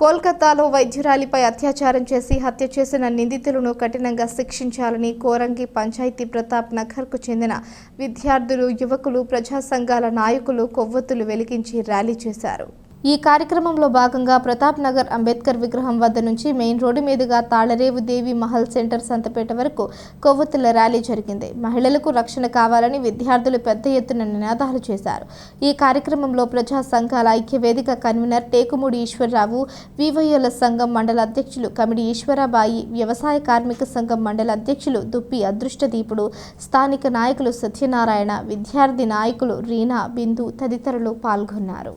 కోల్కతాలో వైద్యురాలిపై అత్యాచారం చేసి హత్య చేసిన నిందితులను కఠినంగా శిక్షించాలని కోరంగి పంచాయతీ ప్రతాప్ నగర్కు చెందిన విద్యార్థులు యువకులు ప్రజా సంఘాల నాయకులు కొవ్వొత్తులు వెలిగించి ర్యాలీ చేశారు. ఈ కార్యక్రమంలో భాగంగా ప్రతాప్ నగర్ అంబేద్కర్ విగ్రహం వద్ద నుంచి మెయిన్ రోడ్డు మీదుగా తాళరేవు దేవి మహల్ సెంటర్ సంతపేట వరకు కొవ్వొత్తుల ర్యాలీ జరిగింది. మహిళలకు రక్షణ కావాలని విద్యార్థులు పెద్ద ఎత్తున నినాదాలు చేశారు. ఈ కార్యక్రమంలో ప్రజా సంఘాల ఐక్యవేదిక కన్వీనర్ టేకుమూడి ఈశ్వరరావు వివైఎల సంఘం మండల అధ్యక్షులు కమిడి ఈశ్వరాబాయి వ్యవసాయ కార్మిక సంఘం మండల అధ్యక్షులు దుప్పి అదృష్టదీపుడు స్థానిక నాయకులు సత్యనారాయణ విద్యార్థి నాయకులు రీనా బిందు తదితరులు పాల్గొన్నారు.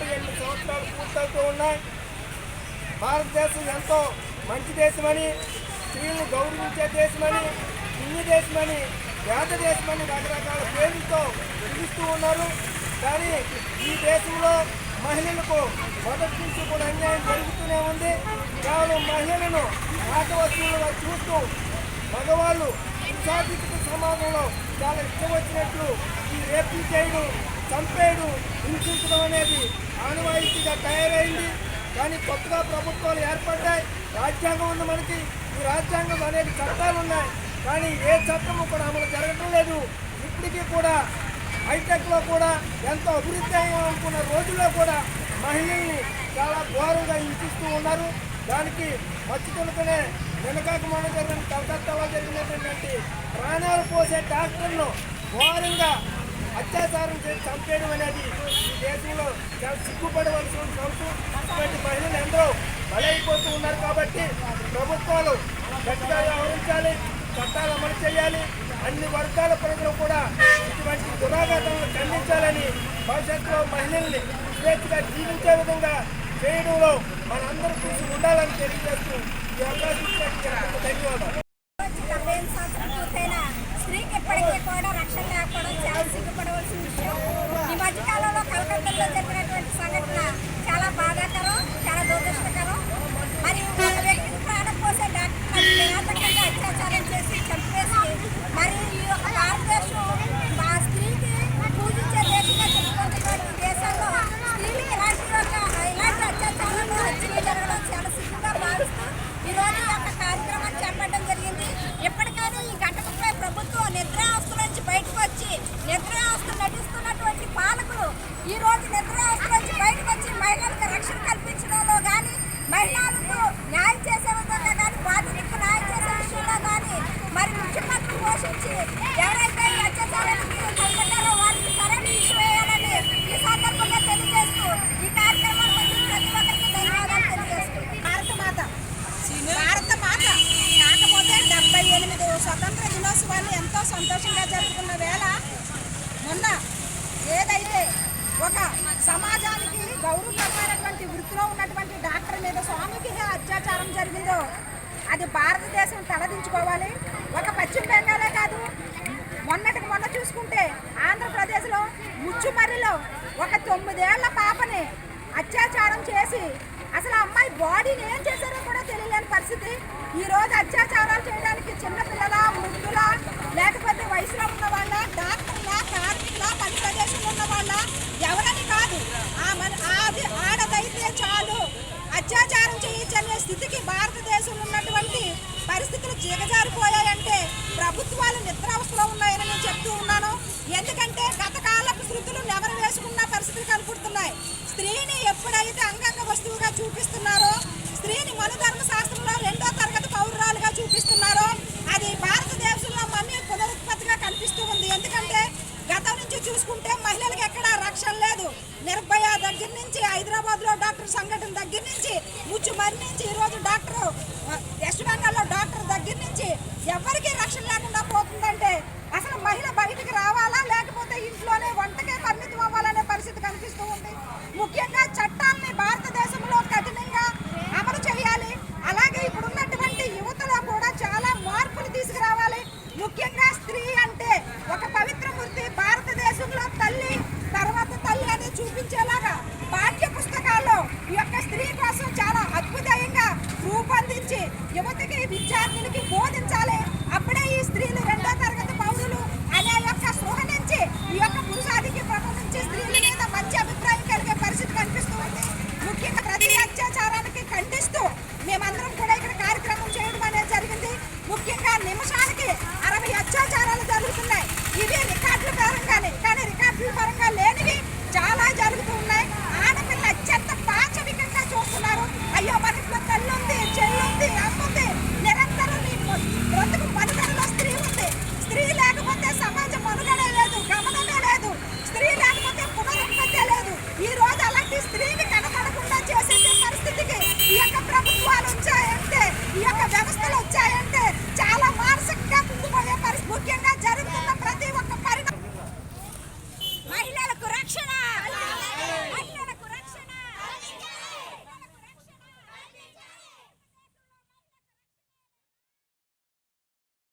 డెబ్బై ఎనిమిది సంవత్సరాలు పూర్తవుతూ ఉన్నాయి. భారతదేశం ఎంతో మంచి దేశమని స్త్రీలను గౌరవించే దేశమని పుణ్య దేశమని వేద దేశమని రకరకాల పేర్లతో పిలుస్తూ ఉన్నారు. కానీ ఈ దేశంలో మహిళలకు మొదటి నుంచి కూడా అన్యాయం జరుగుతూనే ఉంది. కేవలం మహిళలను ఆట వస్తువులుగా చూస్తూ మగవాళ్ళు సాధిక సమాజంలో చాలా ఇష్టం వచ్చినట్లు ఈ రేపు చేయడం చంపేయడం హింసించడం అనేది ఆనవాయితీగా తయారైంది. కానీ కొత్తగా ప్రభుత్వాలు ఏర్పడ్డాయి. రాజ్యాంగం ఉంది మనకి. ఈ రాజ్యాంగం అనేక చట్టాలు ఉన్నాయి. కానీ ఏ చట్టము కూడా అమలు జరగటం లేదు. ఇప్పటికీ కూడా హైటెక్లో కూడా ఎంతో అభివృద్ధి అనుకున్న రోజుల్లో కూడా మహిళల్ని చాలా ఘోరంగా హింసిస్తూ ఉన్నారు. దానికి మచ్చుతునుకునే వెనకాక మన జరిగిన కలకత్తాలో జరిగినటువంటి ప్రాణాలు పోసే డాక్టర్ను ఘోరంగా అత్యాచారం చేసి చంపేయడం అనేది ఈ దేశంలో చాలా సిగ్గుపడవలసిన సంవత్సరం ఇటువంటి మహిళలు ఎందరో బలైపోతూ ఉన్నారు కాబట్టి ప్రభుత్వాలు గట్టిగా వ్యవహరించాలి చట్టాలు అమలు చేయాలి. అన్ని వర్గాల ప్రజలు కూడా ఇటువంటి దురాఘాతాలను ఖండించాలని భవిష్యత్తులో మహిళల్ని స్వేచ్ఛగా జీవించే విధంగా చేయడంలో మనందరూ చూసి ఉండాలని తెలియజేస్తూ ఈ అవకాశం ధన్యవాదాలు వచ్చి డెబ్బై ఎనిమిది సంవత్సరాలు పూర్తయిన స్త్రీకి ఇప్పటికీ కూడా రక్షణ లేకపోవడం చాలా సిగ్గుపడవలసిన విషయం. ఈ మధ్యకాలంలో కలకత్తాలో జరిగినటువంటి సంఘటన చాలా బాధాకరం చాలా దురదృష్టకరం మరి ఒక వ్యక్తికి ప్రాణం పోసే డాక్టర్ కిరాతకంగా అత్యాచారం చేసి చంపేసి మరి ఈ యొక్క భారతదేశం మా స్త్రీకి పూజించే దేశంగా చెప్పుకున్నటువంటి దేశంలో స్త్రీలకి ఇలాంటి ఒక ఇలాంటి అత్యాచారాలు హత్యలు జరగడం చాలా సిగ్గుగా భావిస్తూ ఈ రోజు ఈ యొక్క కార్యక్రమాన్ని చేపట్టడం జరిగింది ఎప్పటికైనా ఈ ఘటనపై ప్రభుత్వం నిద్రావస్థ నుంచి బయటకు వచ్చి నిద్రావస్థ నటిస్తున్నటువంటి పాలకులు ఈ రోజు నిద్రావస్థ నుంచి బయటకు వచ్చి మహిళలకు రక్షణ కల్పించడంలో కానీ మహిళలకు న్యాయం చేసే విధంగా కానీ బాధితులకు న్యాయం చేసే విషయంలో కానీ మరి ముఖ్య పాత్ర పోషించి ఎవరైతే ఈ అత్యాచారానికి పాల్పడ్డారో వారికి సరైన శిక్ష వేయాలని ఈ సందర్భంగా తెలియజేస్తూ ఈ కార్యక్రమానికి వచ్చిన ప్రతి ఒక్కరికి ధన్యవాదాలు తెలియజేస్తూ భారత మాత భారత మాత కాకపోతే డెబ్బై ఎనిమిది స్వతంత్ర దినోత్సవాన్ని ఎంతో సంతోషంగా జరుపుకున్న వేళ మొన్న ఏదైతే ఒక సమాజానికి గౌరవకరమైనటువంటి వృత్తిలో ఉన్నటువంటి డాక్టర్ మీద స్వామికి అత్యాచారం జరిగిందో అది భారతదేశం తలదించుకోవాలి. ఒక పశ్చిమ బెంగాలే కాదు మొన్నటికి మొన్న చూసుకుంటే ఆంధ్రప్రదేశ్లో ముచ్చుమర్రిలో ఒక తొమ్మిదేళ్ళ పాపని అత్యాచారం చేసి అసలు అమ్మాయి బాడీని ఏం చేశారో కూడా తెలియలేని పరిస్థితి. ఈరోజు అత్యాచారాలు చేయడానికి చిన్నపిల్లల వృద్ధుల జారిపోయాయంటే ప్రభుత్వాలు నిద్రావస్థలో ఉన్నాయని నేను చెప్తూ ఉన్నాను. ఎందుకంటే గత కాలపు శృతులు నెవరు వేసుకున్న పరిస్థితులు కనపడుతున్నాయి. స్త్రీని ఎప్పుడైతే అంగంగ వస్తువుగా చూపిస్తున్నారో స్త్రీని మనుధర్మ శాస్త్రంలో రెండో తరగతి పౌరురాలుగా చూపిస్తున్నారో అది భారతదేశంలో మళ్ళీ పునరుత్పత్తిగా కనిపిస్తూ ఉంది. ఎందుకంటే గతం నుంచి చూసుకుంటే మహిళలకు ఎక్కడ రక్షణ లేదు. నిర్భయ దగ్గర నుంచి హైదరాబాద్లో డాక్టర్ సంఘటన దగ్గర నుంచి ముచ్చు మరణించి ఈరోజు డాక్టర్ కనిపించేలాగా పాఠ్య పుస్తకాల్లో ఈ యొక్క స్త్రీ కోసం చాలా అద్భుతంగా రూపొందించి యువతకి విద్యార్థులకి బోధించాలి. అప్పుడే ఈ స్త్రీలు రెండో తరగతి పౌరులు అనే యొక్క స్పృహ నుంచి ఈ యొక్క పురుషాధికి నుంచి స్త్రీల మీద మంచి అభిప్రాయం కలిగే పరిస్థితి కనిపిస్తూ ఉంది. ముఖ్యంగా ప్రతి అత్యాచారానికి ఖండిస్తూ మేమందరం కూడా ఇక్కడ కార్యక్రమం చేయడం అనేది జరిగింది. ముఖ్యంగా నిమిషానికి అరవై అత్యాచారాలు జరుగుతున్నాయి. ఇవి రికార్డుల పరంగానే కానీ రికార్డుల పరంగా లేదు.